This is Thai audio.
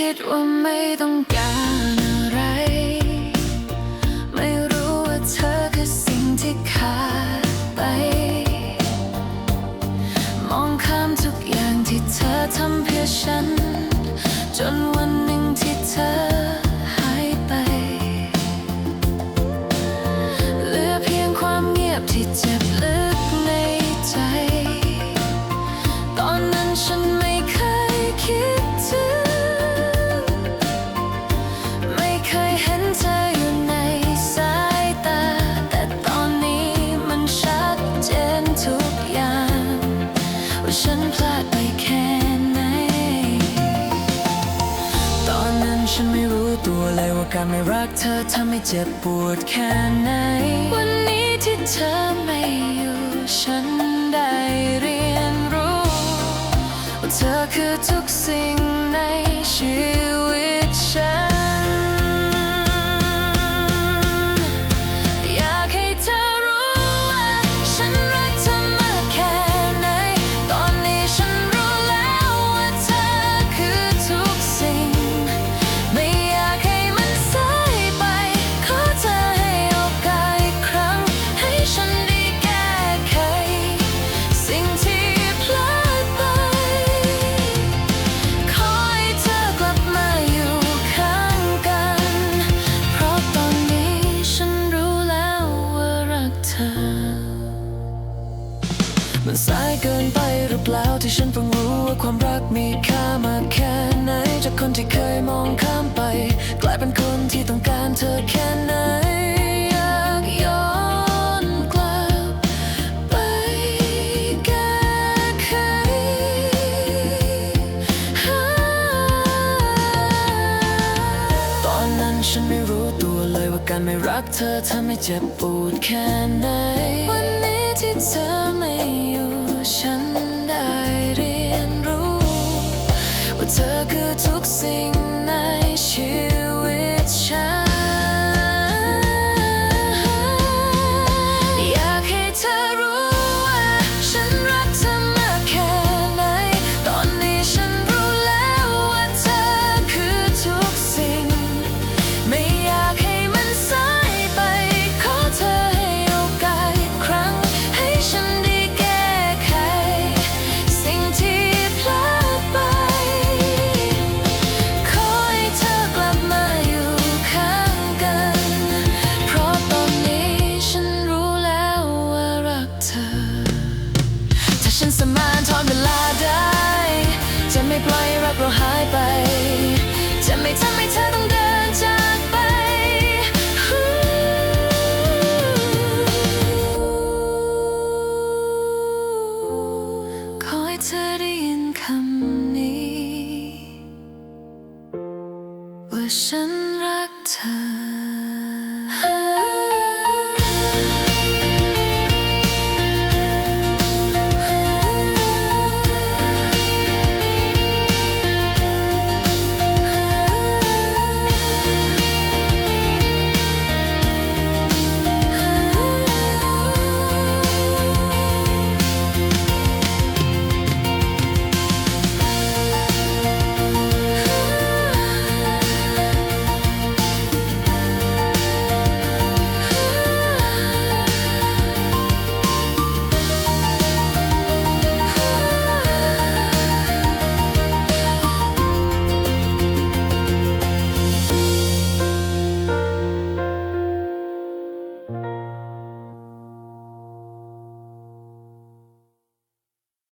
คิดว่าไม่ต้องการอะไร ไม่รู้ว่าเธอคือสิ่งที่ขาดไป มองข้ามทุกอย่างที่เธอทำ ฉันพลาดไปแค่ไหน ตอนนั้นฉันไม่รู้ตัวเลยว่าการไม่รักเธอทำให้เจ็บปวดแค่ไหน วันนี้ที่เธอไม่อยู่ฉันได้เรียนรู้ว่าเธอคือทุกสิ่ง มันสายเกินไปหรือเปล่าที่ฉันเพิ่งรู้ว่าความรักมีค่ามากแค่ไหน จากคนที่เคยมองข้ามไป กลายเป็นคนที่ต้องการเธอแค่ไหนอยากย้อนกลับไปแก้ไขตอนนั้นฉันไม่รู้ตัว การไม่รักเธอทำให้เจ็บปวดแค่ไหน วันนี้ที่เธอไม่อยู่ฉัน ฉันสามารถถอนเวลาได้ จะไม่ปล่อยรักเราหายไป จะไม่ทำให้เธอต้องเดินจากไป ขอให้เธอได้ยินคำนี้ ว่าฉันรักเธอ